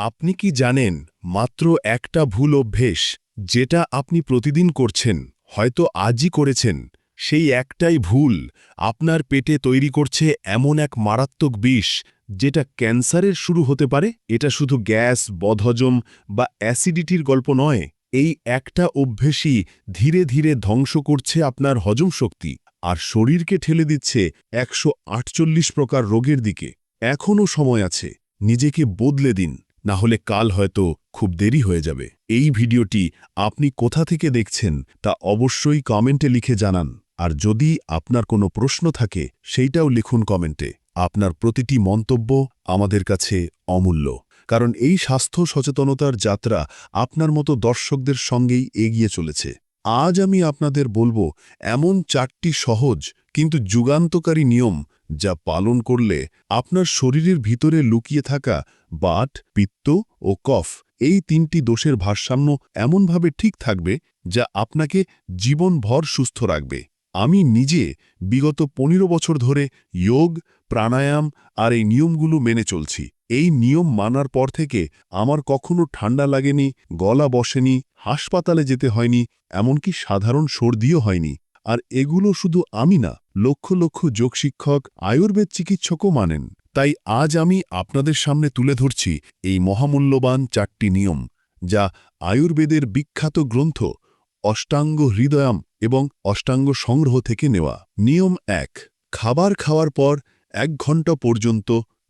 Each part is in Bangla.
আপনি কি জানেন, মাত্র একটা ভুল অভ্যেস, যেটা আপনি প্রতিদিন করছেন, হয়তো আজই করেছেন, সেই একটাই ভুল, আপনার পেটে তৈরি করছে এমন এক মারাত্মক বিষ, যেটা ক্যান্সারের শুরু হতে পারে, এটা শুধু গ্যাস, বদহজম বা অ্যাসিডিটির গল্প নয়, এই একটা অভ্যেসই ধীরে ধীরে ধ্বংস করছে আপনার হজম শক্তি, আর শরীরকে ঠেলে দিচ্ছে একশো আটচল্লিশ প্রকার রোগের দিকে। এখনও সময় আছে, নিজেকে বদলে দিন। না হলে কাল হয়তো খুব দেরি হয়ে যাবে। এই ভিডিওটি আপনি কোথা থেকে দেখছেন তা অবশ্যই কমেন্টে লিখে জানান। আর যদি আপনার কোনো প্রশ্ন থাকে, সেইটাও লিখুন কমেন্টে। আপনার প্রতিটি মন্তব্য আমাদের কাছে অমূল্য। কারণ এই স্বাস্থ্য সচেতনতার যাত্রা আপনার মতো দর্শকদের সঙ্গেই এগিয়ে চলেছে। আজ আমি আপনাদের বলব, এমন চারটি সহজ কিন্তু যুগান্তকারী নিয়ম যা পালন করলে আপনার শরীরের ভিতরে লুকিয়ে থাকা বাত, পিত্ত ও কফ এই তিনটি দোষের ভারসাম্য এমনভাবে ঠিক থাকবে যা আপনাকে জীবনভর সুস্থ রাখবে। আমি নিজে বিগত পনেরো বছর ধরে যোগ, প্রাণায়াম আর এই নিয়মগুলো মেনে চলছি। এই নিয়ম মানার পর থেকে আমার কখনো ঠান্ডা লাগেনি, গলা বসেনি, হাসপাতালে যেতে হয়নি, এমনকি সাধারণ সর্দিও হয়নি। আর এগুলো শুধু আমি না, লক্ষ লক্ষ যোগশিক্ষক, আয়ুর্বেদ চিকিৎসকও মানেন। তাই আজ আমি আপনাদের সামনে তুলে ধরছি এই মহামূল্যবান চারটি নিয়ম, যা আয়ুর্বেদের বিখ্যাত গ্রন্থ অষ্টাঙ্গ হৃদয়াম এবং অষ্টাঙ্গ সংগ্রহ থেকে নেওয়া। নিয়ম এক, খাবার খাওয়ার পর এক ঘণ্টা পর্যন্ত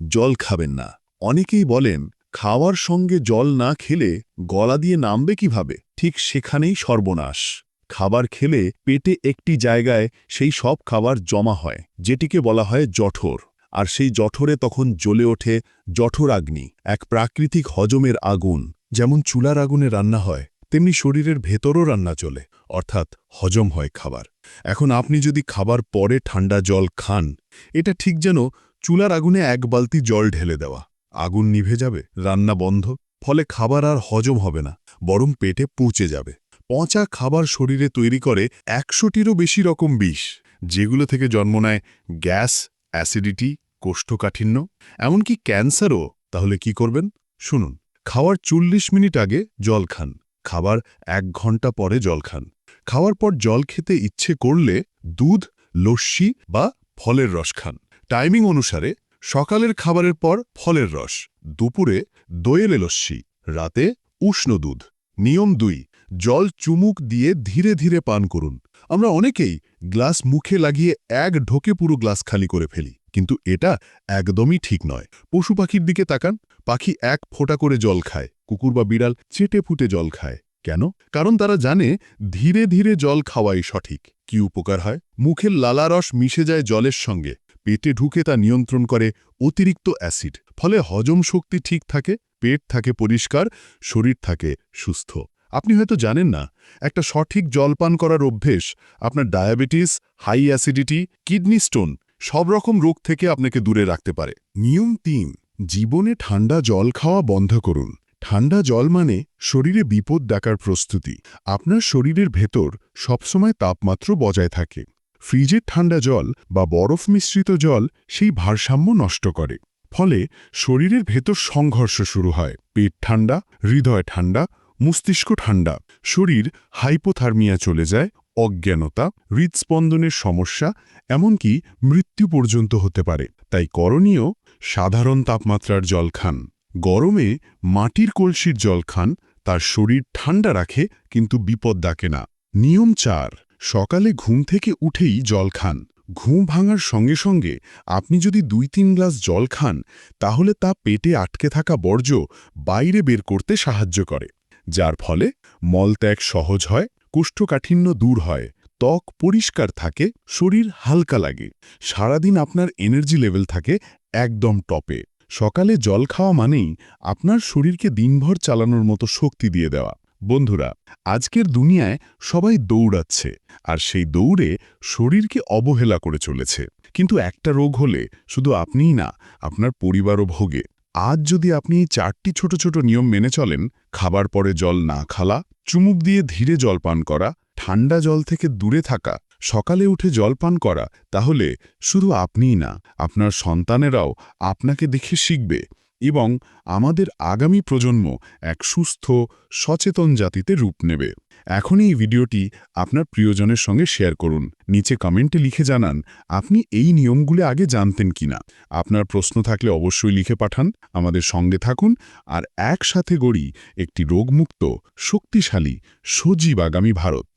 জল খাবেন না। অনেকেই বলেন, খাওয়ার সঙ্গে জল না খেলে গলা দিয়ে নামবে কীভাবে? ঠিক সেখানেই সর্বনাশ। খাবার খেলে পেটে একটি জায়গায় সেই সব খাবার জমা হয়, যেটিকে বলা হয় জঠর। আর সেই জঠরে তখন জ্বলে ওঠে জঠরাগ্নি, এক প্রাকৃতিক হজমের আগুন, যেমন চুলার আগুনে রান্না হয়, তেমনি শরীরের ভেতরও রান্না চলে, অর্থাৎ হজম হয় খাবার। এখন আপনি যদি খাবার পরে ঠান্ডা জল খান, এটা ঠিক যেন চুলার আগুনে এক বালতি জল ঢেলে দেওয়া। আগুন নিভে যাবে, রান্না বন্ধ, ফলে খাবার আর হজম হবে না, বরং পেটে পৌঁছে যাবে। পচা খাবার শরীরে তৈরি করে একশোটিরও বেশি রকম বিষ, যেগুলো থেকে জন্ম নেয় গ্যাস, অ্যাসিডিটি কোষ্ঠকাঠিন্য, এমনকি ক্যান্সারও, তাহলে কি করবেন? শুনুন। খাওয়ার চল্লিশ মিনিট আগে জল খান। খাবার এক ঘণ্টা পরে জল খান। খাওয়ার পর জল খেতে ইচ্ছে করলে দুধ, লস্যি বা ফলের রস খান। টাইমিং অনুসারে সকালের খাবারের পর ফলের রস, দুপুরে দোয়েলে লস্যি, রাতে উষ্ণ দুধ। নিয়ম দুই, জল চুমুক দিয়ে ধীরে ধীরে পান করুন। আমরা অনেকেই গ্লাস মুখে লাগিয়ে এক ঢোকে পুরো গ্লাস খালি করে ফেলি। কিন্তু এটা একদমই ঠিক নয়। পশু পাখির দিকে তাকান। পাখি এক ফোঁটা করে জল খায়। কুকুর বা বিড়াল চেটে ফুটে জল খায়। কেন? কারণ তারা জানে ধীরে ধীরে জল খাওয়াই সঠিক। কি উপকার হয়? মুখের লালারস মিশে যায় জলের সঙ্গে। পেটে ঢুকে তা নিয়ন্ত্রণ করে অতিরিক্ত অ্যাসিড। ফলে হজম শক্তি ঠিক থাকে, পেট থাকে পরিষ্কার, শরীর থাকে সুস্থ। আপনি হয়তো জানেন না, একটা সঠিক জলপান করার অভ্যেস আপনার diabetes, high acidity, kidney stone সব রকম রোগ থেকে আপনাকে দূরে রাখতে পারে। নিয়ম তিন, জীবনে ঠান্ডা জল খাওয়া বন্ধ করুন। ঠান্ডা জল মানে শরীরে বিপদ ডাকার প্রস্তুতি। আপনার শরীরের ভেতর সবসময় তাপমাত্রা বজায় থাকে। ফ্রিজের ঠান্ডা জল বা বরফ মিশ্রিত জল সেই ভারসাম্য নষ্ট করে। ফলে শরীরের ভেতর সংঘর্ষ শুরু হয়। পেট ঠান্ডা, হৃদয় ঠান্ডা, মস্তিষ্ক ঠান্ডা। শরীর হাইপোথার্মিয়া চলে যায় অজ্ঞানতা হৃদস্পন্দনের সমস্যা, এমনকি মৃত্যু পর্যন্ত হতে পারে। তাই করণীয়, সাধারণ তাপমাত্রার জল খান গরমে মাটির কলসির জল খান তার শরীর ঠান্ডা রাখে, কিন্তু বিপদ ডাকে না। নিয়ম চার, সকালে ঘুম থেকে উঠেই জল খান ঘুম ভাঙার সঙ্গে সঙ্গে আপনি যদি দুই তিন গ্লাস জল খান, তাহলে তা পেটে আটকে থাকা বর্জ্য বাইরে বের করতে সাহায্য করে। যার ফলে মলত্যাগ সহজ হয় কোষ্ঠকাঠিন্য দূর হয়, ত্বক পরিষ্কার থাকে, শরীর হালকা লাগে। সারাদিন আপনার এনার্জি লেভেল থাকে একদম টপে। সকালে জল খাওয়া মানেই আপনার শরীরকে দিনভর চালানোর মতো শক্তি দিয়ে দেওয়া। বন্ধুরা, আজকের দুনিয়ায় সবাই দৌড়াচ্ছে, আর সেই দৌড়ে শরীরকে অবহেলা করে চলেছে। কিন্তু একটা রোগ হলে শুধু আপনিই না, আপনার পরিবারও ভোগে। আজ যদি আপনি এই চারটি ছোট ছোট নিয়ম মেনে চলেন, খাবার পরে জল না খালা, চুমুক দিয়ে ধীরে জল পান করা, ঠান্ডা জল থেকে দূরে থাকা, সকালে উঠে জল পান করা, তাহলে শুধু আপনিই না, আপনার সন্তানেরাও আপনাকে দেখে শিখবে। এবং আমাদের আগামী প্রজন্ম এক সুস্থ, সচেতন জাতিতে রূপ নেবে। এখন এই ভিডিওটি আপনার প্রিয়জনের সঙ্গে শেয়ার করুন। নিচে কমেন্টে লিখে জানান, আপনি এই নিয়মগুলো আগে জানতেন কিনা? আপনার প্রশ্ন থাকলে অবশ্যই লিখে পাঠান, আমাদের সঙ্গে থাকুন আর একসাথে গড়ি একটি রোগমুক্ত, শক্তিশালী, সজীব আগামী ভারত।